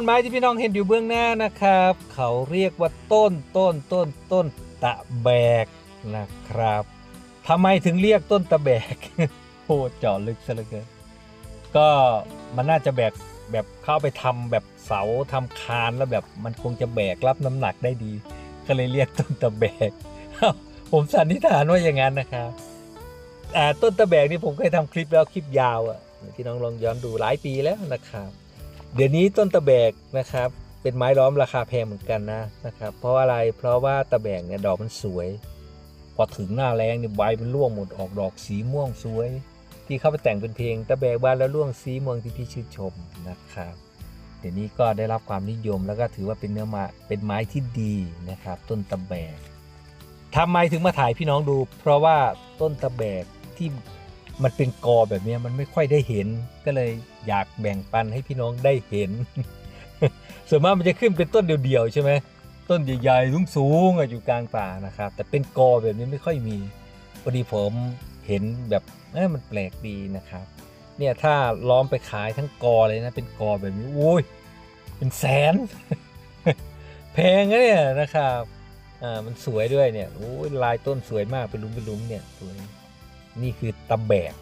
ต้นไม้ที่พี่น้องเห็นอยู่เบื้องหน้านะครับ เขาเรียกว่าต้นต้นต้นต้นตะแบกนะครับทำไมถึงเรียกต้นตะแบกโอ้เจาะลึกซะเหลือเกินก็มันน่าจะแบกแบบเข้าไปทำแบบเสาทำคานแล้วแบบมันคงจะแบกรับน้ำหนักได้ดี ก็เลยเรียกต้นตะแบกผมสันนิษฐานว่าอย่างนั้นนะครับต้นตะแบกนี่ผมเคยทำคลิปแล้วคลิปยาวอะ่ะที่น้องลองย้อนดูหลายปีแล้วนะครับ เดี๋ยวนี้ต้นตะแบกนะครับ เป็นไม้ล้อมราคาแพงเหมือนกันนะนะครับ เพราะอะไรเพราะว่าตะแบกเนี่ยดอกมันสวย พอถึงหน้าแรงเนี่ยใบมันร่วงหมดออกดอกสีม่วงสวย ที่เข้าไปแต่งเป็นเพลงตะแบกบานแล้วร่วงสีม่วงที่พี่ชื่นชมนะครับ เดี๋ยวนี้ก็ได้รับความนิยมแล้วก็ถือว่าเป็นเนื้อมาเป็นไม้ที่ดีนะครับ ต้นตะแบกทำไมถึงมาถ่ายพี่น้องดู เพราะว่าต้นตะแบกที่ มันเป็นกอแบบนี้มันไม่ค่อยได้เห็น ก็เลยอยากแบ่งปันให้พี่น้องได้เห็น ส่วนมากมันจะขึ้นเป็นต้นเดียวๆใช่ไหมต้นใหญ่ๆสูงๆอยู่กลางป่านะครับ แต่เป็นกอแบบนี้ไม่ค่อยมีพอดีผมเห็นแบบเออมันแปลกดีนะครับ เนี่ยถ้าล้อมไปขายทั้งกอเลยนะ เป็นกอแบบนี้โอ้ยเป็นแสน แพงนะเนี่ยนะครับอ่ามันสวยด้วยเนี่ยโอ้ยลายต้นสวยมากเป็นลุมเป็นลุมเนี่ยสวย นี่คือตะแบก